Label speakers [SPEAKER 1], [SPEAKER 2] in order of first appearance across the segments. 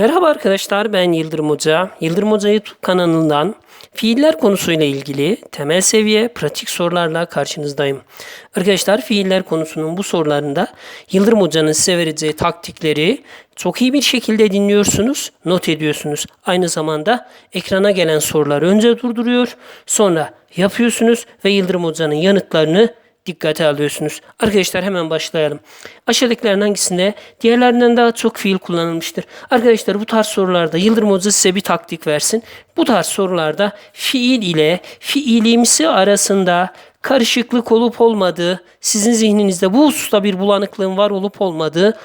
[SPEAKER 1] Merhaba arkadaşlar ben Yıldırım Hoca. Yıldırım Hoca YouTube kanalından fiiller konusuyla ilgili temel seviye pratik sorularla karşınızdayım. Arkadaşlar fiiller konusunun bu sorularında Yıldırım Hoca'nın size vereceği taktikleri çok iyi bir şekilde dinliyorsunuz, not ediyorsunuz. Aynı zamanda ekrana gelen soruları önce durduruyor, sonra yapıyorsunuz ve Yıldırım Hoca'nın yanıtlarını dikkate alıyorsunuz. Arkadaşlar hemen başlayalım. Aşağıdakilerin hangisinde diğerlerinden daha çok fiil kullanılmıştır? Arkadaşlar bu tarz sorularda Yıldırım Hoca size bir taktik versin. Bu tarz sorularda fiil ile fiilimsi arasında karışıklık olup olmadığı, sizin zihninizde bu hususta bir bulanıklığın var olup olmadığı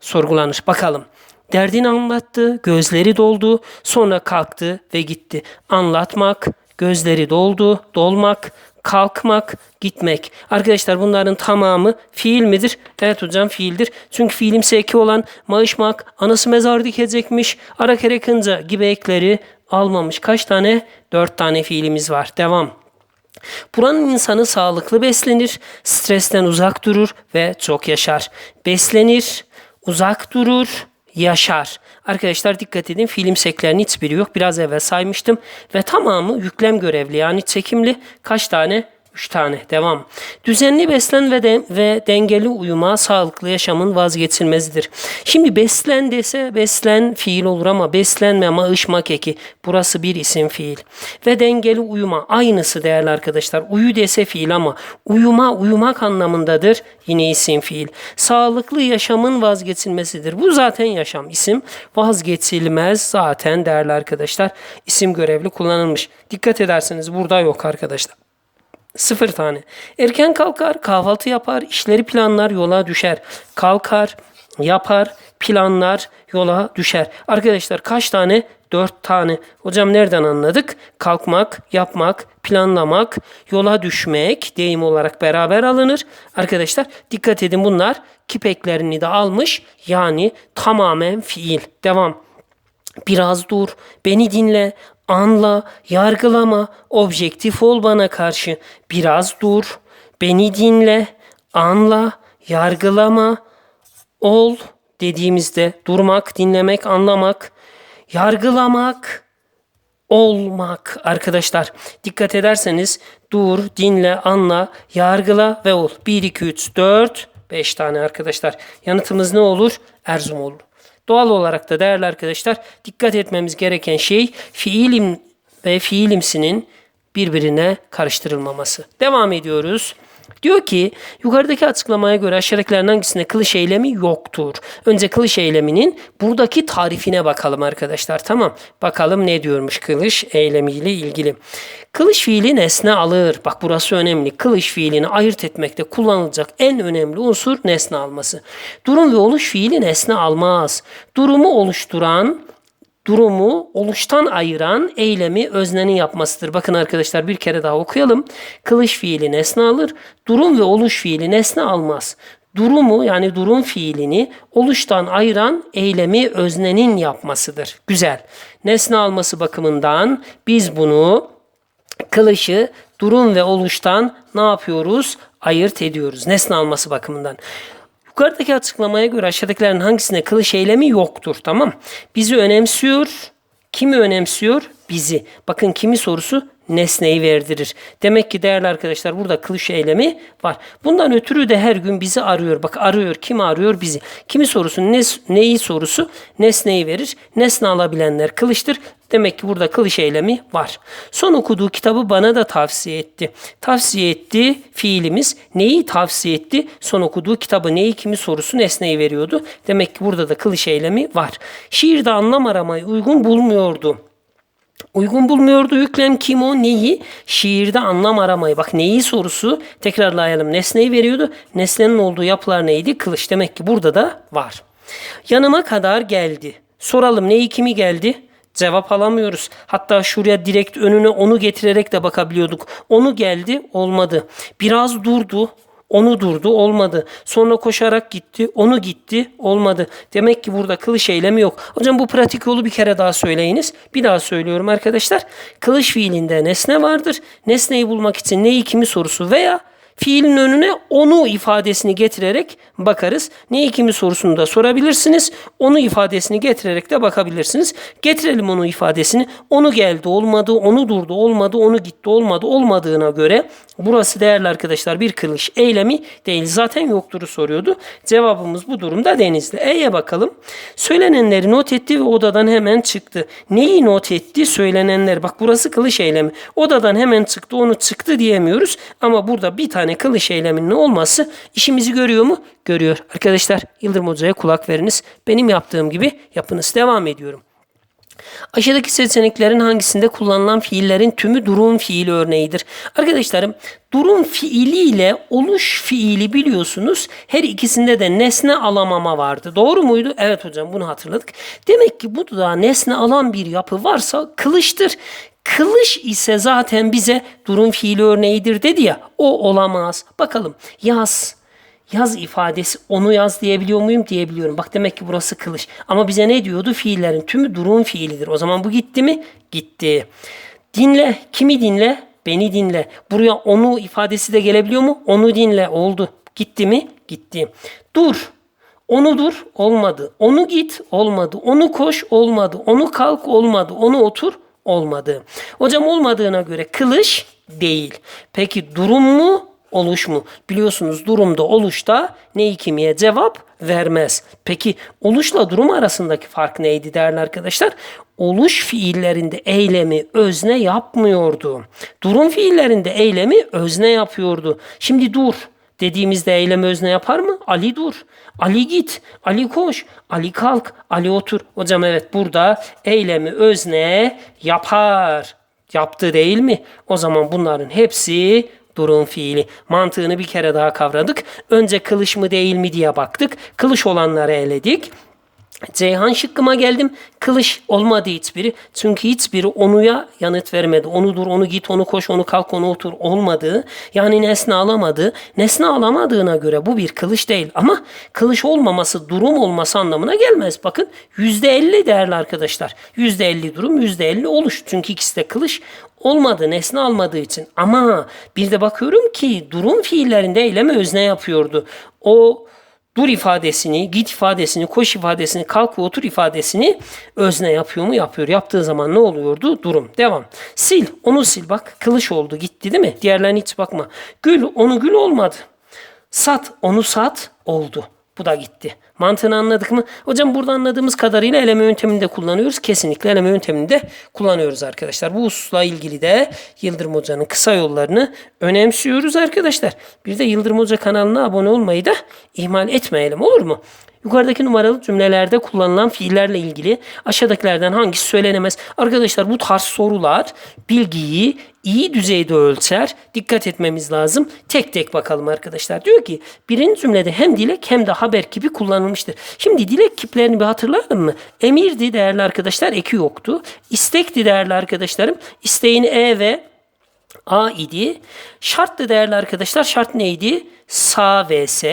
[SPEAKER 1] sorgulanır. Bakalım. Derdini anlattı, gözleri doldu, sonra kalktı ve gitti. Anlatmak, gözleri doldu, dolmak, kalkmak, gitmek. Arkadaşlar bunların tamamı fiil midir? Evet hocam fiildir. Çünkü fiilimsi eki olan maaşmak, anası mezar dikecekmiş, ara kere kınca gibi ekleri almamış. Kaç tane? Dört tane fiilimiz var. Devam. Buranın insanı sağlıklı beslenir, stresten uzak durur ve çok yaşar. Beslenir, uzak durur, yaşar. Arkadaşlar dikkat edin film seklerinin hiçbiri yok. Biraz evvel saymıştım. Ve tamamı yüklem görevli yani çekimli. Kaç tane? 3 tane. Devam. Düzenli beslen ve, de, ve dengeli uyuma sağlıklı yaşamın vazgeçilmezidir. Şimdi beslen dese beslen fiil olur ama beslenme ama ışmak eki. Burası bir isim fiil. Ve dengeli uyuma aynısı değerli arkadaşlar. Uyu dese fiil ama uyuma uyumak anlamındadır. Yine isim fiil. Sağlıklı yaşamın vazgeçilmesidir. Bu zaten yaşam. isim vazgeçilmez zaten değerli arkadaşlar. isim görevli kullanılmış. Dikkat ederseniz burada yok arkadaşlar. Sıfır tane. Erken kalkar, kahvaltı yapar, işleri planlar, yola düşer. Kalkar, yapar, planlar, yola düşer. Arkadaşlar kaç tane? Dört tane. Hocam nereden anladık? Kalkmak, yapmak, planlamak, yola düşmek deyim olarak beraber alınır. Arkadaşlar dikkat edin bunlar kipeklerini de almış. Yani tamamen fiil. Devam. Biraz dur, beni dinle, anla, yargılama, objektif ol bana karşı. Biraz dur, beni dinle, anla, yargılama, ol dediğimizde durmak, dinlemek, anlamak, yargılamak, olmak arkadaşlar. Dikkat ederseniz dur, dinle, anla, yargıla ve ol. 1, 2, 3, 4, 5 tane arkadaşlar. Yanıtımız ne olur? Erzum olur. Doğal olarak da değerli arkadaşlar dikkat etmemiz gereken şey fiilim ve fiilimsinin birbirine karıştırılmaması. Devam ediyoruz. Diyor ki yukarıdaki açıklamaya göre aşağıdakilerin hangisinde kılıç eylemi yoktur? Önce kılıç eyleminin buradaki tarifine bakalım arkadaşlar. Tamam. Bakalım ne diyormuş kılıç eylemiyle ilgili. Kılıç fiili nesne alır. Bak burası önemli. Kılıç fiilini ayırt etmekte kullanılacak en önemli unsur nesne alması. Durum ve oluş fiili nesne almaz. Durumu oluşturan durumu oluştan ayıran eylemi öznenin yapmasıdır. Bakın arkadaşlar bir kere daha okuyalım. Kılıç fiili nesne alır. Durum ve oluş fiili nesne almaz. Durumu yani durum fiilini oluştan ayıran eylemi öznenin yapmasıdır. Güzel. Nesne alması bakımından biz bunu kılışı durum ve oluştan ne yapıyoruz? Ayırt ediyoruz. Nesne alması bakımından. Yukarıdaki açıklamaya göre aşağıdakilerin hangisine kılıç eylemi yoktur. Tamam. Bizi önemsiyor. Kimi önemsiyor? Bizi. Bakın kimi sorusu nesneyi verdirir. Demek ki değerli arkadaşlar burada kılıç eylemi var. Bundan ötürü de her gün bizi arıyor. Bak arıyor. Kim arıyor? Bizi. Kimi sorusu nes, neyi sorusu? Nesneyi verir. Nesne alabilenler kılıçtır. Demek ki burada kılıç eylemi var. Son okuduğu kitabı bana da tavsiye etti. Tavsiye etti fiilimiz neyi tavsiye etti? Son okuduğu kitabı neyi kimi sorusu nesneyi veriyordu. Demek ki burada da kılıç eylemi var. Şiirde anlam aramayı uygun bulmuyordu. Uygun bulmuyordu yüklem kim o neyi? Şiirde anlam aramayı. Bak neyi sorusu tekrarlayalım. Nesneyi veriyordu. Nesnenin olduğu yapılar neydi? Kılıç. Demek ki burada da var. Yanıma kadar geldi. Soralım neyi kimi geldi? Cevap alamıyoruz. Hatta şuraya direkt önüne onu getirerek de bakabiliyorduk. Onu geldi olmadı. Biraz durdu onu durdu olmadı. Sonra koşarak gitti onu gitti olmadı. Demek ki burada kılıç eylemi yok. Hocam bu pratik yolu bir kere daha söyleyiniz. Bir daha söylüyorum arkadaşlar. Kılıç fiilinde nesne vardır. Nesneyi bulmak için neyi kimi sorusu veya Fiilin önüne onu ifadesini getirerek bakarız. Ne kimi sorusunu da sorabilirsiniz. Onu ifadesini getirerek de bakabilirsiniz. Getirelim onu ifadesini. Onu geldi olmadı, onu durdu olmadı, onu gitti olmadı olmadığına göre burası değerli arkadaşlar bir kılış eylemi değil. Zaten yokturu soruyordu. Cevabımız bu durumda denizli. E'ye bakalım. Söylenenleri not etti ve odadan hemen çıktı. Neyi not etti? Söylenenler. Bak burası kılış eylemi. Odadan hemen çıktı onu çıktı diyemiyoruz. Ama burada bir tane kılış eyleminin olması işimizi görüyor mu? Görüyor. Arkadaşlar Yıldırım Hoca'ya kulak veriniz. Benim yaptığım gibi yapınız. Devam ediyorum. Aşağıdaki seçeneklerin hangisinde kullanılan fiillerin tümü durum fiili örneğidir? Arkadaşlarım durum fiili ile oluş fiili biliyorsunuz her ikisinde de nesne alamama vardı. Doğru muydu? Evet hocam bunu hatırladık. Demek ki bu da nesne alan bir yapı varsa kılıçtır. Kılıç ise zaten bize durum fiili örneğidir dedi ya o olamaz. Bakalım yaz yaz ifadesi onu yaz diyebiliyor muyum diyebiliyorum. Bak demek ki burası kılıç. Ama bize ne diyordu? Fiillerin tümü durum fiilidir. O zaman bu gitti mi? Gitti. Dinle. Kimi dinle? Beni dinle. Buraya onu ifadesi de gelebiliyor mu? Onu dinle. Oldu. Gitti mi? Gitti. Dur. Onu dur. Olmadı. Onu git. Olmadı. Onu koş. Olmadı. Onu kalk. Olmadı. Onu otur. Olmadı. Hocam olmadığına göre kılıç değil. Peki durum mu? oluş mu? Biliyorsunuz durumda oluşta ne kimiye cevap vermez. Peki oluşla durum arasındaki fark neydi değerli arkadaşlar? Oluş fiillerinde eylemi özne yapmıyordu. Durum fiillerinde eylemi özne yapıyordu. Şimdi dur dediğimizde eylem özne yapar mı? Ali dur. Ali git. Ali koş. Ali kalk. Ali otur. Hocam evet burada eylemi özne yapar. Yaptı değil mi? O zaman bunların hepsi durum fiili. Mantığını bir kere daha kavradık. Önce kılıç mı değil mi diye baktık. Kılıç olanları eledik. Ceyhan şıkkıma geldim. Kılıç olmadı hiçbiri. Çünkü hiçbiri onuya yanıt vermedi. Onu dur, onu git, onu koş, onu kalk, onu otur olmadı. Yani nesne alamadı. Nesne alamadığına göre bu bir kılıç değil. Ama kılıç olmaması durum olması anlamına gelmez. Bakın yüzde elli değerli arkadaşlar. Yüzde elli durum, yüzde elli oluş. Çünkü ikisi de kılıç olmadı, nesne almadığı için. Ama bir de bakıyorum ki durum fiillerinde eyleme özne yapıyordu. O dur ifadesini, git ifadesini, koş ifadesini, kalk ve otur ifadesini özne yapıyor mu? Yapıyor. Yaptığı zaman ne oluyordu? Durum. Devam. Sil. Onu sil. Bak kılıç oldu. Gitti değil mi? Diğerlerine hiç bakma. Gül. Onu gül olmadı. Sat. Onu sat. Oldu. Bu da gitti. Mantığını anladık mı? Hocam burada anladığımız kadarıyla eleme yönteminde kullanıyoruz. Kesinlikle eleme yönteminde kullanıyoruz arkadaşlar. Bu hususla ilgili de Yıldırım Hoca'nın kısa yollarını önemsiyoruz arkadaşlar. Bir de Yıldırım Hoca kanalına abone olmayı da ihmal etmeyelim olur mu? Yukarıdaki numaralı cümlelerde kullanılan fiillerle ilgili aşağıdakilerden hangisi söylenemez? Arkadaşlar bu tarz sorular bilgiyi iyi düzeyde ölçer. Dikkat etmemiz lazım. Tek tek bakalım arkadaşlar. Diyor ki birinci cümlede hem dilek hem de haber kipi kullanılmıştır. Şimdi dilek kiplerini bir hatırladın mı? Emirdi değerli arkadaşlar eki yoktu. İstekti değerli arkadaşlarım. İsteğin e ve A idi. Şarttı değerli arkadaşlar. Şart neydi? Sa vs.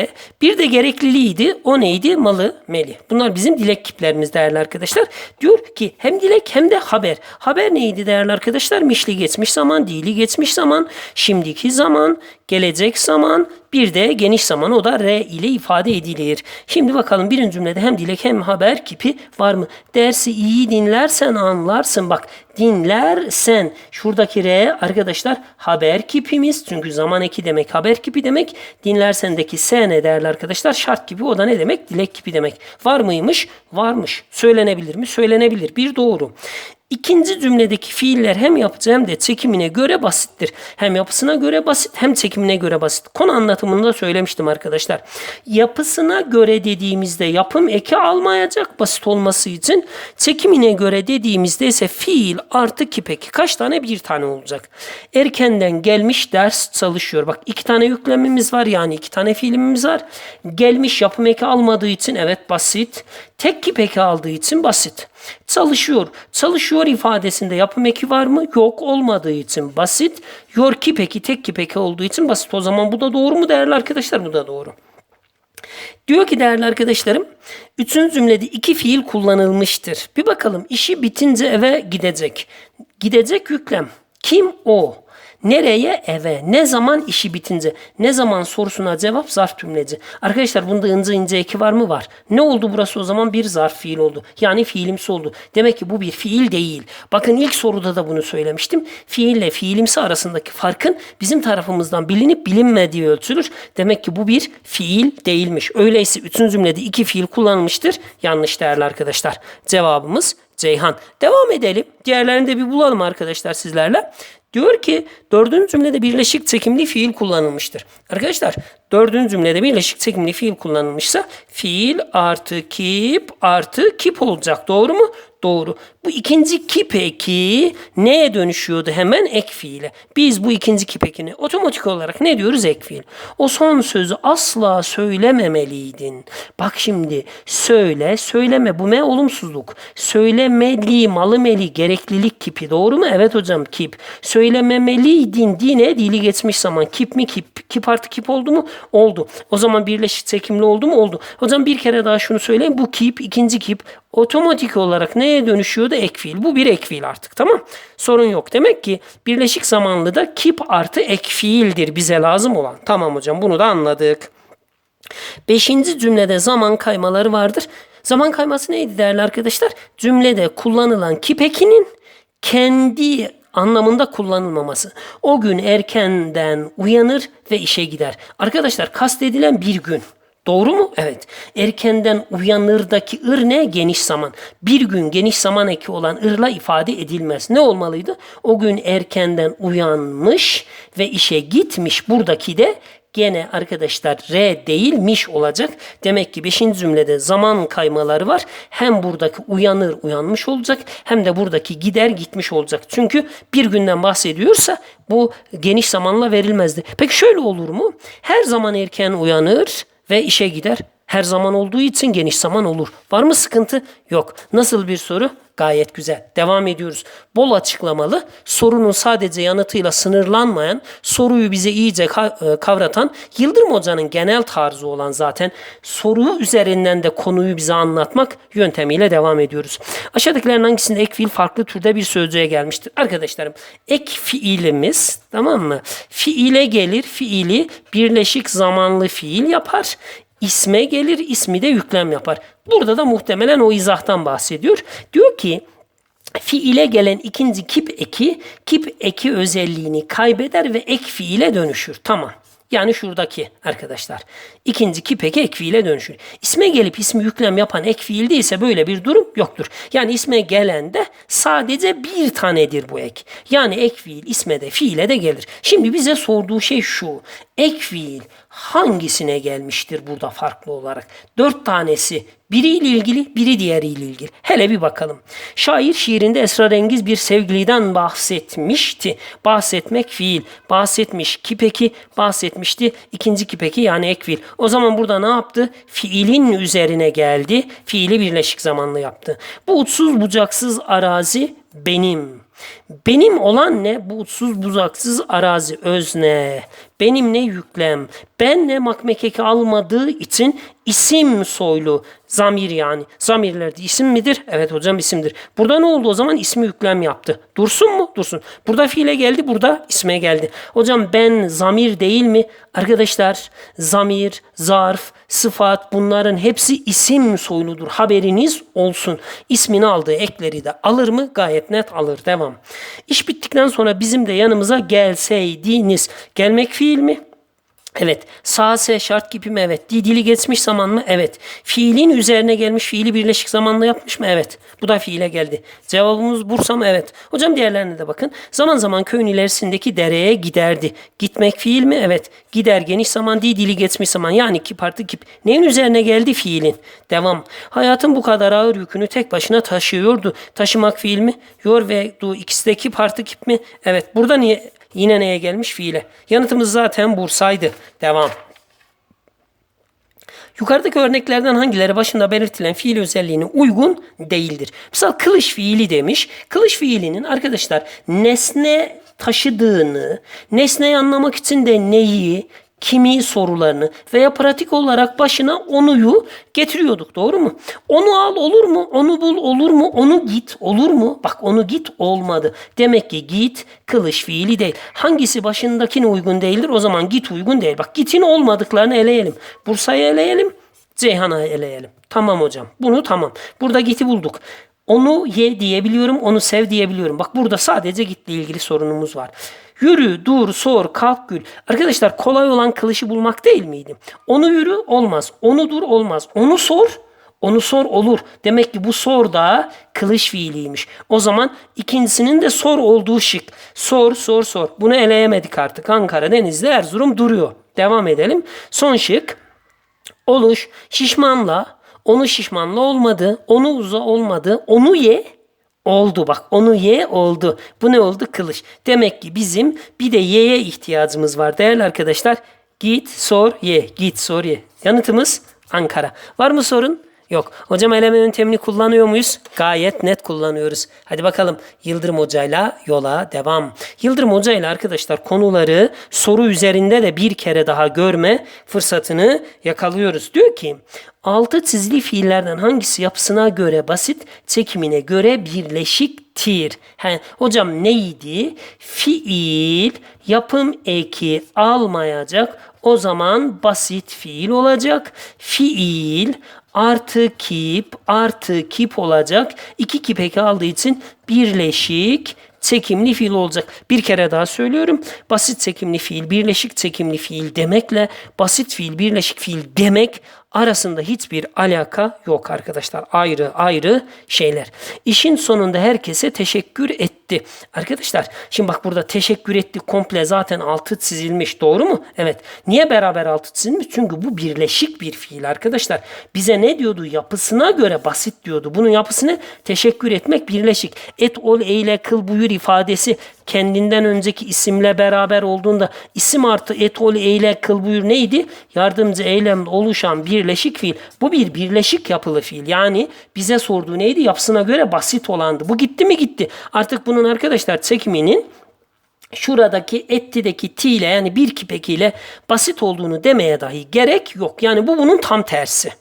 [SPEAKER 1] Bir de gerekliliğiydi. O neydi? Malı, meli. Bunlar bizim dilek kiplerimiz değerli arkadaşlar. Diyor ki hem dilek hem de haber. Haber neydi değerli arkadaşlar? Mişli geçmiş zaman, dili geçmiş zaman, şimdiki zaman, gelecek zaman, bir de geniş zaman o da R ile ifade edilir. Şimdi bakalım birinci cümlede hem dilek hem haber kipi var mı? Dersi iyi dinlersen anlarsın. Bak dinlersen. Şuradaki R arkadaşlar haber kipimiz. Çünkü zaman eki demek haber kipi demek. Dinlersendeki S ne değerli arkadaşlar? Şart gibi o da ne demek? Dilek kipi demek. Var mıymış? Varmış. Söylenebilir mi? Söylenebilir. Bir doğru. İkinci cümledeki fiiller hem yapıcı hem de çekimine göre basittir. Hem yapısına göre basit hem çekimine göre basit. Konu anlatımında söylemiştim arkadaşlar. Yapısına göre dediğimizde yapım eki almayacak basit olması için. Çekimine göre dediğimizde ise fiil artı kipek. Kaç tane? Bir tane olacak. Erkenden gelmiş ders çalışıyor. Bak iki tane yüklemimiz var yani iki tane fiilimiz var. Gelmiş yapım eki almadığı için evet basit. Tek kipek aldığı için basit. Çalışıyor. Çalışıyor ifadesinde yapım eki var mı? Yok olmadığı için basit. Yor ki peki tek ki peki olduğu için basit. O zaman bu da doğru mu değerli arkadaşlar? Bu da doğru. Diyor ki değerli arkadaşlarım, üçüncü cümlede iki fiil kullanılmıştır. Bir bakalım işi bitince eve gidecek. Gidecek yüklem. Kim o? Nereye? Eve. Ne zaman? işi bitince. Ne zaman sorusuna cevap zarf tümleci. Arkadaşlar bunda ince ince eki var mı? Var. Ne oldu burası o zaman? Bir zarf fiil oldu. Yani fiilimsi oldu. Demek ki bu bir fiil değil. Bakın ilk soruda da bunu söylemiştim. Fiille fiilimsi arasındaki farkın bizim tarafımızdan bilinip bilinmediği ölçülür. Demek ki bu bir fiil değilmiş. Öyleyse üçüncü cümlede iki fiil kullanılmıştır. Yanlış değerli arkadaşlar. Cevabımız Ceyhan. Devam edelim. Diğerlerini de bir bulalım arkadaşlar sizlerle. Diyor ki dördüncü cümlede birleşik çekimli fiil kullanılmıştır. Arkadaşlar dördüncü cümlede birleşik çekimli fiil kullanılmışsa fiil artı kip artı kip olacak. Doğru mu? Doğru. Bu ikinci kip eki neye dönüşüyordu hemen ek fiile. Biz bu ikinci kip ekini otomatik olarak ne diyoruz ek fiil. O son sözü asla söylememeliydin. Bak şimdi söyle söyleme bu ne olumsuzluk. Söylemeli malı meli gereklilik kipi doğru mu? Evet hocam kip. Söylememeliydin dine dili geçmiş zaman kip mi kip kip artı kip oldu mu? Oldu. O zaman birleşik çekimli oldu mu? Oldu. Hocam bir kere daha şunu söyleyeyim. Bu kip ikinci kip otomatik olarak neye dönüşüyordu? Ek fiil. Bu bir ek fiil artık tamam. Sorun yok. Demek ki birleşik zamanlı da kip artı ek fiildir bize lazım olan. Tamam hocam bunu da anladık. Beşinci cümlede zaman kaymaları vardır. Zaman kayması neydi değerli arkadaşlar? Cümlede kullanılan kip ekinin kendi anlamında kullanılmaması. O gün erkenden uyanır ve işe gider. Arkadaşlar kastedilen bir gün. Doğru mu? Evet. Erkenden uyanırdaki ır ne? Geniş zaman. Bir gün geniş zaman eki olan ırla ifade edilmez. Ne olmalıydı? O gün erkenden uyanmış ve işe gitmiş. Buradaki de gene arkadaşlar R değilmiş olacak. Demek ki 5. cümlede zaman kaymaları var. Hem buradaki uyanır uyanmış olacak hem de buradaki gider gitmiş olacak. Çünkü bir günden bahsediyorsa bu geniş zamanla verilmezdi. Peki şöyle olur mu? Her zaman erken uyanır ve işe gider. Her zaman olduğu için geniş zaman olur. Var mı sıkıntı? Yok. Nasıl bir soru? Gayet güzel. Devam ediyoruz. Bol açıklamalı, sorunun sadece yanıtıyla sınırlanmayan, soruyu bize iyice e, kavratan Yıldırım Hoca'nın genel tarzı olan zaten soru üzerinden de konuyu bize anlatmak yöntemiyle devam ediyoruz. Aşağıdakilerin hangisinde ek fiil farklı türde bir sözcüğe gelmiştir? Arkadaşlarım ek fiilimiz tamam mı? Fiile gelir, fiili birleşik zamanlı fiil yapar. İsme gelir, ismi de yüklem yapar. Burada da muhtemelen o izahtan bahsediyor. Diyor ki fiile gelen ikinci kip eki, kip eki özelliğini kaybeder ve ek fiile dönüşür. Tamam. Yani şuradaki arkadaşlar. İkinci kip eki ek fiile dönüşür. İsme gelip ismi yüklem yapan ek fiil değilse böyle bir durum yoktur. Yani isme gelen de sadece bir tanedir bu ek. Yani ek fiil isme de fiile de gelir. Şimdi bize sorduğu şey şu. Ek fiil hangisine gelmiştir burada farklı olarak? Dört tanesi biriyle ilgili, biri diğeriyle ilgili. Hele bir bakalım. Şair şiirinde esrarengiz bir sevgiliden bahsetmişti. Bahsetmek fiil. Bahsetmiş kipeki, bahsetmişti. ikinci kipeki yani ek fiil. O zaman burada ne yaptı? Fiilin üzerine geldi. Fiili birleşik zamanlı yaptı. Bu uçsuz bucaksız arazi benim. Benim olan ne? Bu uçsuz buzaksız arazi özne. Benim ne yüklem. Ben ne makmekeki almadığı için isim soylu. Zamir yani. Zamirlerde isim midir? Evet hocam isimdir. Burada ne oldu o zaman? İsmi yüklem yaptı. Dursun mu? Dursun. Burada fiile geldi, burada isme geldi. Hocam ben zamir değil mi? Arkadaşlar zamir, zarf, sıfat bunların hepsi isim soyludur. Haberiniz olsun. İsmini aldığı ekleri de alır mı? Gayet net alır. Devam. İş bittikten sonra bizim de yanımıza gelseydiniz. Gelmek fiil mi? Evet. Sağ S şart gibi mi? Evet. Dili geçmiş zaman mı? Evet. Fiilin üzerine gelmiş fiili birleşik zamanla yapmış mı? Evet. Bu da fiile geldi. Cevabımız Bursa mı? Evet. Hocam diğerlerine de bakın. Zaman zaman köyün ilerisindeki dereye giderdi. Gitmek fiil mi? Evet. Gider geniş zaman değil dili geçmiş zaman. Yani kip artı kip. Neyin üzerine geldi fiilin? Devam. Hayatın bu kadar ağır yükünü tek başına taşıyordu. Taşımak fiil mi? Yor ve du ikisi de kip artı kip mi? Evet. Burada niye Yine neye gelmiş? Fiile. Yanıtımız zaten Bursa'ydı. Devam. Yukarıdaki örneklerden hangileri başında belirtilen fiil özelliğine uygun değildir? Mesela kılıç fiili demiş. Kılıç fiilinin arkadaşlar nesne taşıdığını, nesneyi anlamak için de neyi, kimi sorularını veya pratik olarak başına onuyu getiriyorduk doğru mu? Onu al olur mu? Onu bul olur mu? Onu git olur mu? Bak onu git olmadı. Demek ki git kılış fiili değil. Hangisi başındakine uygun değildir? O zaman git uygun değil. Bak gitin olmadıklarını eleyelim. Bursa'yı eleyelim. Ceyhan'ı eleyelim. Tamam hocam. Bunu tamam. Burada giti bulduk. Onu ye diyebiliyorum, onu sev diyebiliyorum. Bak burada sadece gitle ilgili sorunumuz var. Yürü, dur, sor, kalk, gül. Arkadaşlar kolay olan kılışı bulmak değil miydi? Onu yürü olmaz, onu dur olmaz, onu sor, onu sor olur. Demek ki bu sor da kılıç fiiliymiş. O zaman ikincisinin de sor olduğu şık. Sor, sor, sor. Bunu eleyemedik artık. Ankara, Denizli, Erzurum duruyor. Devam edelim. Son şık. Oluş, şişmanla, onu şişmanla olmadı, onu uza olmadı, onu ye oldu bak onu ye oldu. Bu ne oldu? Kılıç. Demek ki bizim bir de ye'ye ihtiyacımız var değerli arkadaşlar. Git sor ye, git sor ye. Yanıtımız Ankara. Var mı sorun? Yok. Hocam eleme yöntemini kullanıyor muyuz? Gayet net kullanıyoruz. Hadi bakalım Yıldırım Hoca'yla yola devam. Yıldırım Hoca'yla arkadaşlar konuları soru üzerinde de bir kere daha görme fırsatını yakalıyoruz. Diyor ki altı çizili fiillerden hangisi yapısına göre basit, çekimine göre birleşiktir? He, hocam neydi? Fiil yapım eki almayacak. O zaman basit fiil olacak. Fiil artı kip artı kip olacak. İki kip eki aldığı için birleşik çekimli fiil olacak. Bir kere daha söylüyorum. Basit çekimli fiil, birleşik çekimli fiil demekle basit fiil, birleşik fiil demek arasında hiçbir alaka yok arkadaşlar. Ayrı ayrı şeyler. İşin sonunda herkese teşekkür etti. Arkadaşlar şimdi bak burada teşekkür etti komple zaten altı çizilmiş. Doğru mu? Evet. Niye beraber altı çizilmiş? Çünkü bu birleşik bir fiil arkadaşlar. Bize ne diyordu? Yapısına göre basit diyordu. Bunun yapısını teşekkür etmek birleşik. Et ol eyle kıl buyur ifadesi kendinden önceki isimle beraber olduğunda isim artı et ol eyle kıl buyur neydi? Yardımcı eylemde oluşan birleşik fiil. Bu bir birleşik yapılı fiil. Yani bize sorduğu neydi? Yapısına göre basit olandı. Bu gitti mi gitti. Artık bunun arkadaşlar çekiminin şuradaki ettideki ti ile yani bir kipekiyle basit olduğunu demeye dahi gerek yok. Yani bu bunun tam tersi.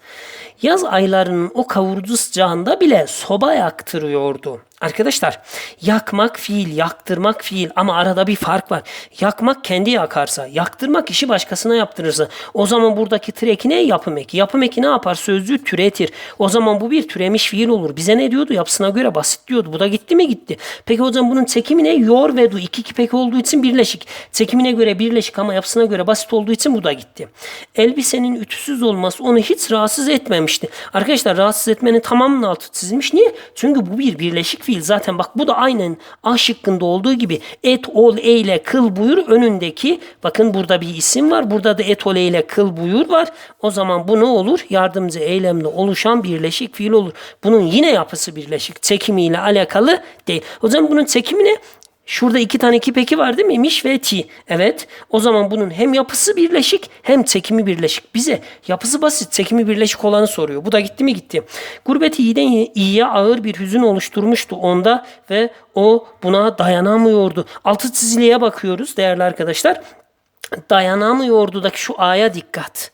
[SPEAKER 1] Yaz aylarının o kavurucu sıcağında bile soba yaktırıyordu. Arkadaşlar yakmak fiil, yaktırmak fiil ama arada bir fark var. Yakmak kendi yakarsa, yaktırmak işi başkasına yaptırırsa o zaman buradaki treki ne? Yapım eki. Yapım eki ne yapar? Sözcüğü türetir. O zaman bu bir türemiş fiil olur. Bize ne diyordu? Yapısına göre basit diyordu. Bu da gitti mi? Gitti. Peki hocam bunun çekimi ne? Yor ve du. İki kipek olduğu için birleşik. Çekimine göre birleşik ama yapısına göre basit olduğu için bu da gitti. Elbisenin ütüsüz olması onu hiç rahatsız etmemişti. Arkadaşlar rahatsız etmenin tamamının altı çizilmiş. Niye? Çünkü bu bir birleşik fiil. Zaten bak bu da aynen A şıkkında olduğu gibi et, ol, eyle, kıl, buyur önündeki bakın burada bir isim var. Burada da et, ol, eyle, kıl, buyur var. O zaman bu ne olur? Yardımcı eylemle oluşan birleşik fiil olur. Bunun yine yapısı birleşik. Çekimiyle alakalı değil. O zaman bunun çekimi ne? Şurada iki tane kipeki var değil mi? Miş ve ti. Evet. O zaman bunun hem yapısı birleşik hem çekimi birleşik. Bize yapısı basit, çekimi birleşik olanı soruyor. Bu da gitti mi gitti. Gurbet iyiden iyiye ağır bir hüzün oluşturmuştu onda ve o buna dayanamıyordu. Altı çiziliye bakıyoruz değerli arkadaşlar. Dayanamıyordu da şu aya dikkat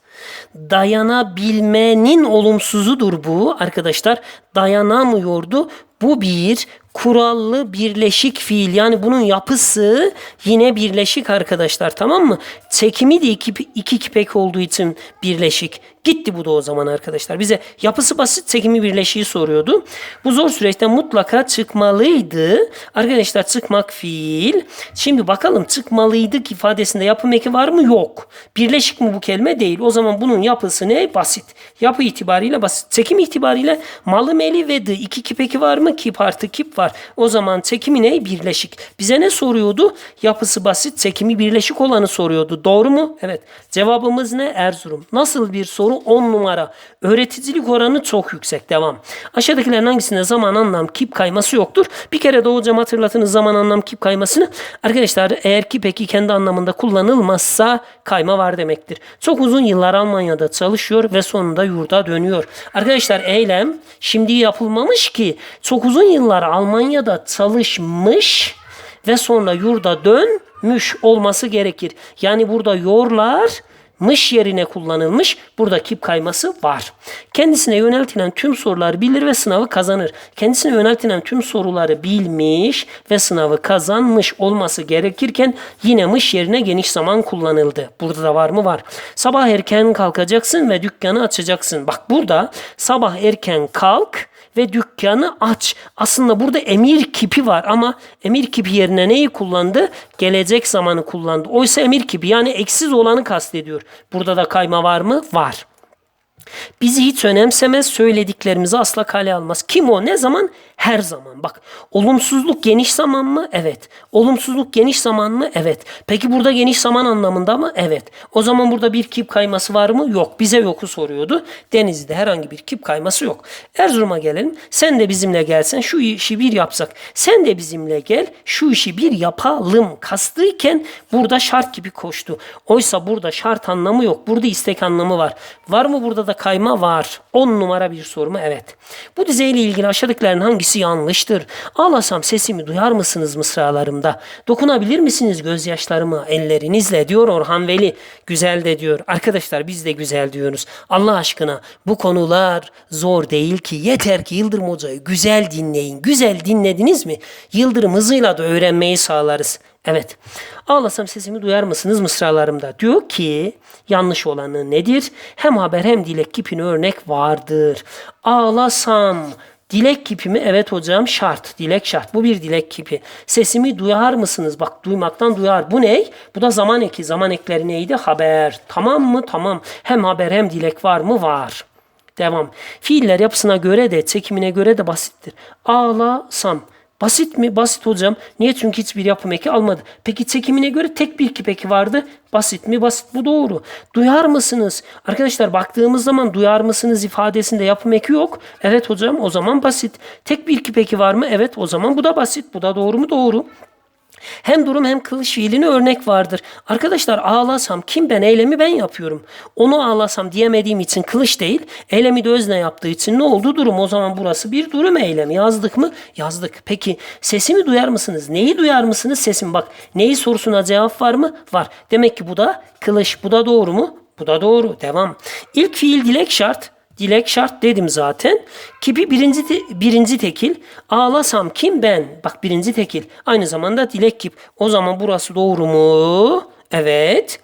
[SPEAKER 1] dayanabilmenin olumsuzudur bu arkadaşlar. Dayanamıyordu. Bu bir kurallı birleşik fiil. Yani bunun yapısı yine birleşik arkadaşlar tamam mı? Çekimi de iki, iki kipek olduğu için birleşik. Gitti bu da o zaman arkadaşlar. Bize yapısı basit çekimi birleşiği soruyordu. Bu zor süreçte mutlaka çıkmalıydı. Arkadaşlar çıkmak fiil. Şimdi bakalım çıkmalıydık ifadesinde yapım eki var mı? Yok. Birleşik mi bu kelime? Değil. O zaman bunun yapısı ne? Basit. Yapı itibariyle basit. Çekim itibariyle malı meli ve dı. iki kipeki var mı? Kip artı kip var. O zaman çekimi ne? Birleşik. Bize ne soruyordu? Yapısı basit, çekimi birleşik olanı soruyordu. Doğru mu? Evet. Cevabımız ne? Erzurum. Nasıl bir soru? 10 numara. Öğreticilik oranı çok yüksek. Devam. Aşağıdakilerin hangisinde zaman anlam kip kayması yoktur? Bir kere de hocam hatırlatınız zaman anlam kip kaymasını. Arkadaşlar eğer ki peki kendi anlamında kullanılmazsa kayma var demektir. Çok uzun yıllar Almanya'da çalışıyor ve sonunda yurda dönüyor. Arkadaşlar eylem şimdi yapılmamış ki çok uzun yıllar Almanya'da çalışmış ve sonra yurda dönmüş olması gerekir. Yani burada yorlar mış yerine kullanılmış. Burada kip kayması var. Kendisine yöneltilen tüm soruları bilir ve sınavı kazanır. Kendisine yöneltilen tüm soruları bilmiş ve sınavı kazanmış olması gerekirken yine mış yerine geniş zaman kullanıldı. Burada da var mı? Var. Sabah erken kalkacaksın ve dükkanı açacaksın. Bak burada sabah erken kalk ve dükkanı aç. Aslında burada emir kipi var ama emir kipi yerine neyi kullandı? Gelecek zamanı kullandı. Oysa emir kipi yani eksiz olanı kastediyor. Burada da kayma var mı? Var. Bizi hiç önemsemez, söylediklerimizi asla kale almaz. Kim o? Ne zaman? Her zaman. Bak, olumsuzluk geniş zaman mı? Evet. Olumsuzluk geniş zaman mı? Evet. Peki burada geniş zaman anlamında mı? Evet. O zaman burada bir kip kayması var mı? Yok. Bize yoku soruyordu. Denizli'de herhangi bir kip kayması yok. Erzurum'a gelelim. Sen de bizimle gelsen şu işi bir yapsak. Sen de bizimle gel şu işi bir yapalım. Kastıyken burada şart gibi koştu. Oysa burada şart anlamı yok. Burada istek anlamı var. Var mı burada da kayma? Var. 10 numara bir soru mu? Evet. Bu dizeyle ilgili aşağıdakilerin hangisi yanlıştır? Ağlasam sesimi duyar mısınız mısralarımda? Dokunabilir misiniz gözyaşlarıma ellerinizle diyor Orhan Veli. Güzel de diyor. Arkadaşlar biz de güzel diyoruz. Allah aşkına bu konular zor değil ki. Yeter ki Yıldırım Hoca'yı güzel dinleyin. Güzel dinlediniz mi? Yıldırım hızıyla da öğrenmeyi sağlarız. Evet. Ağlasam sesimi duyar mısınız mısralarımda? Diyor ki yanlış olanı nedir? Hem haber hem dilek kipine örnek vardır. Ağlasam Dilek kipi mi? Evet hocam şart. Dilek şart. Bu bir dilek kipi. Sesimi duyar mısınız? Bak duymaktan duyar. Bu ne? Bu da zaman eki. Zaman ekleri neydi? Haber. Tamam mı? Tamam. Hem haber hem dilek var mı? Var. Devam. Fiiller yapısına göre de çekimine göre de basittir. Ağlasam. Basit mi? Basit hocam. Niye? Çünkü hiçbir yapım eki almadı. Peki çekimine göre tek bir kip eki vardı. Basit mi? Basit. Bu doğru. Duyar mısınız? Arkadaşlar baktığımız zaman duyar mısınız ifadesinde yapım eki yok. Evet hocam o zaman basit. Tek bir kip eki var mı? Evet o zaman bu da basit. Bu da doğru mu? Doğru. Hem durum hem kılıç fiiline örnek vardır. Arkadaşlar ağlasam kim ben eylemi ben yapıyorum. Onu ağlasam diyemediğim için kılıç değil. Eylemi de özne yaptığı için ne oldu durum? O zaman burası bir durum eylemi. Yazdık mı? Yazdık. Peki sesimi duyar mısınız? Neyi duyar mısınız? Sesim bak. Neyi sorusuna cevap var mı? Var. Demek ki bu da kılıç. Bu da doğru mu? Bu da doğru. Devam. İlk fiil dilek şart. Dilek şart dedim zaten. Kipi birinci, birinci tekil. Ağlasam kim ben? Bak birinci tekil. Aynı zamanda dilek kip. O zaman burası doğru mu? Evet.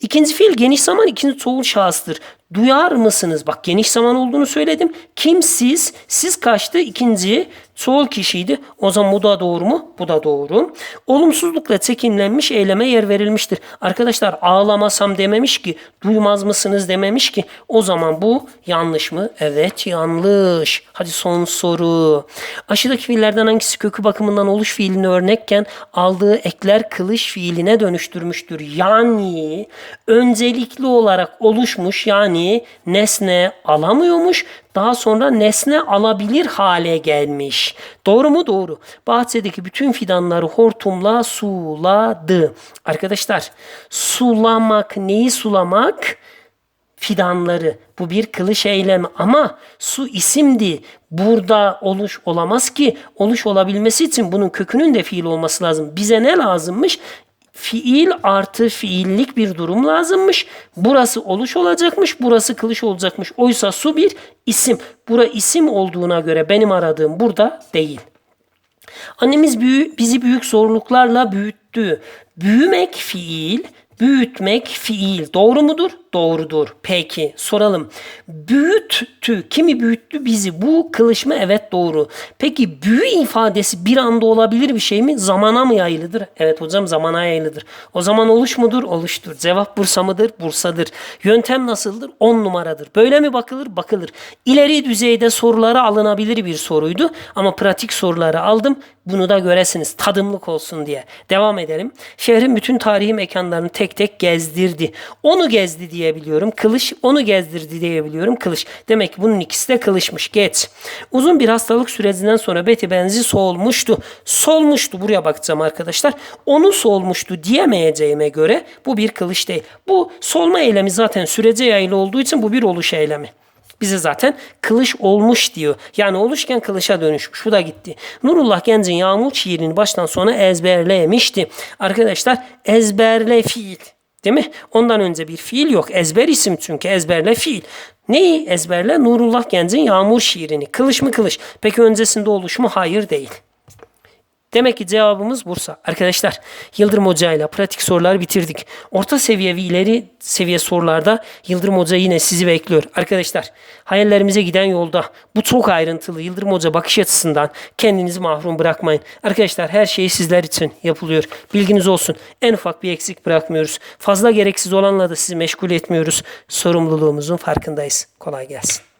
[SPEAKER 1] İkinci fiil geniş zaman ikinci çoğul şahıstır. Duyar mısınız? Bak geniş zaman olduğunu söyledim. Kim siz? Siz kaçtı? İkinci çoğul kişiydi. O zaman bu da doğru mu? Bu da doğru. Olumsuzlukla çekimlenmiş eyleme yer verilmiştir. Arkadaşlar ağlamasam dememiş ki. Duymaz mısınız dememiş ki. O zaman bu yanlış mı? Evet yanlış. Hadi son soru. Aşağıdaki fiillerden hangisi kökü bakımından oluş fiilini örnekken aldığı ekler kılış fiiline dönüştürmüştür? Yani öncelikli olarak oluşmuş yani nesne alamıyormuş daha sonra nesne alabilir hale gelmiş. Doğru mu? Doğru. Bahçedeki bütün fidanları hortumla suladı. Arkadaşlar sulamak neyi sulamak? fidanları. Bu bir kılıç eylemi ama su isimdi. Burada oluş olamaz ki. Oluş olabilmesi için bunun kökünün de fiil olması lazım. Bize ne lazımmış? Fiil artı fiillik bir durum lazımmış. Burası oluş olacakmış, burası kılıç olacakmış. Oysa su bir isim. Bura isim olduğuna göre benim aradığım burada değil. Annemiz büyü, bizi büyük zorluklarla büyüttü. Büyümek fiil, büyütmek fiil. Doğru mudur? Doğrudur. Peki soralım. Büyüttü. Kimi büyüttü? Bizi. Bu kılıç mı? Evet doğru. Peki büyü ifadesi bir anda olabilir bir şey mi? Zamana mı yayılıdır? Evet hocam zamana yayılıdır. O zaman oluş mudur? Oluştur. Cevap Bursa mıdır? Bursa'dır. Yöntem nasıldır? 10 numaradır. Böyle mi bakılır? Bakılır. İleri düzeyde sorulara alınabilir bir soruydu. Ama pratik soruları aldım. Bunu da göresiniz. Tadımlık olsun diye. Devam edelim. Şehrin bütün tarihi mekanlarını tek tek gezdirdi. Onu gezdi diyebiliyorum. Kılıç onu gezdirdi diyebiliyorum. Kılıç. Demek ki bunun ikisi de kılıçmış. Geç. Uzun bir hastalık sürecinden sonra Betty benzi solmuştu. Solmuştu. Buraya bakacağım arkadaşlar. Onu solmuştu diyemeyeceğime göre bu bir kılıç değil. Bu solma eylemi zaten sürece yayılı olduğu için bu bir oluş eylemi. Bize zaten kılıç olmuş diyor. Yani oluşken kılıça dönüşmüş. Bu da gitti. Nurullah Genc'in Yağmur şiirini baştan sona ezberlemişti. Arkadaşlar ezberle fiil Değil mi? Ondan önce bir fiil yok. Ezber isim çünkü ezberle fiil. Neyi ezberle? Nurullah Genc'in Yağmur şiirini. Kılıç mı kılıç? Peki öncesinde oluş mu? Hayır değil. Demek ki cevabımız Bursa. Arkadaşlar Yıldırım Hoca ile pratik sorular bitirdik. Orta seviye ve ileri seviye sorularda Yıldırım Hoca yine sizi bekliyor. Arkadaşlar hayallerimize giden yolda bu çok ayrıntılı Yıldırım Hoca bakış açısından kendinizi mahrum bırakmayın. Arkadaşlar her şey sizler için yapılıyor. Bilginiz olsun. En ufak bir eksik bırakmıyoruz. Fazla gereksiz olanla da sizi meşgul etmiyoruz. Sorumluluğumuzun farkındayız. Kolay gelsin.